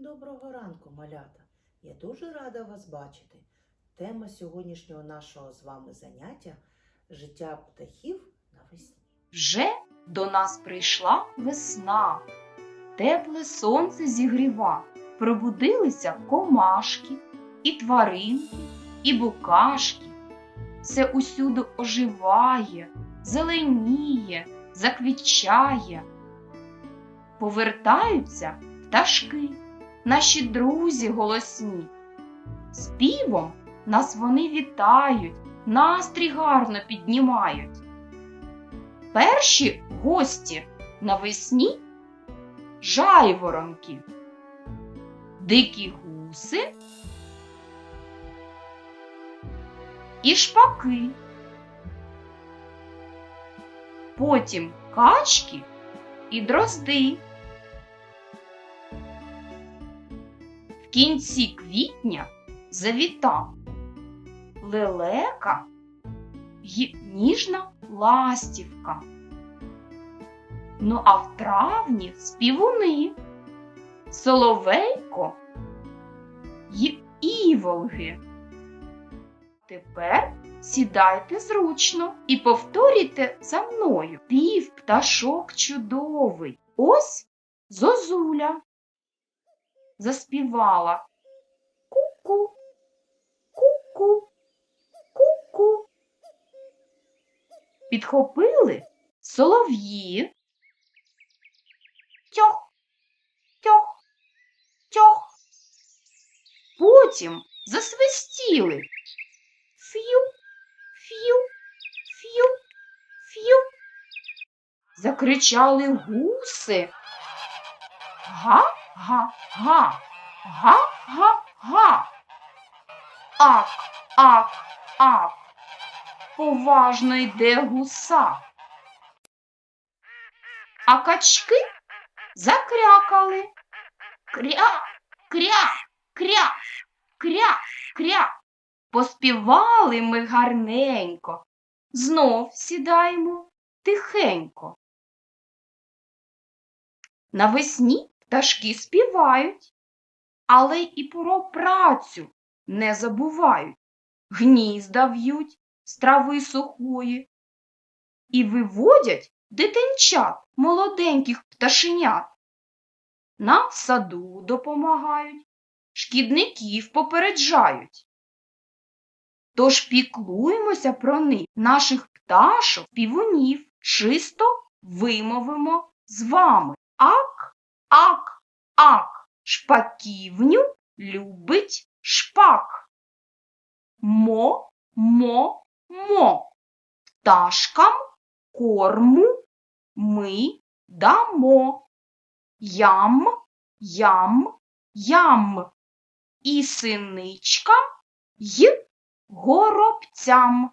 Доброго ранку, малята! Я дуже рада вас бачити. Тема сьогоднішнього нашого з вами заняття життя птахів навесні. Вже до нас прийшла весна, тепле сонце зігріва, пробудилися комашки, і тваринки, і букашки. Все усюди оживає, зеленіє, заквітчає. Повертаються пташки, наші друзі голосні. Співом нас вони вітають, настрій гарно піднімають. Перші гості навесні жайворонки, дикі гуси і шпаки. Потім качки і дрозди. В кінці квітня завітав лелека й ніжна ластівка. Ну а в травні співуни, соловейко й іволги. Тепер сідайте зручно і повторюйте за мною пів пташок чудовий. Ось зозуля заспівала ку-ку, ку-ку, ку-ку. Підхопили солов'ї. Тьох, тьох, тьох. Потім засвистіли. Ф'ю, ф'ю, ф'ю, ф'ю. Закричали гуси. Га-га-га, га-га-га. Ак, ак, ак. Поважно йде гуса. А качки закрякали. Кря, кря, кря, кря, кря. Поспівали ми гарненько. Знов сідаємо тихенько. Навесні пташки співають, але і про працю не забувають. Гнізда в'ють з трави сухої і виводять дитинчат молоденьких пташенят. Нам в саду допомагають, шкідників попереджають. Тож піклуємося про них, наших пташок, півунів, чисто вимовимо з вами. Ак, шпаківню любить шпак. Мо, мо, мо, пташкам корму ми дамо. Ям, ям, ям. І синичкам й горобцям.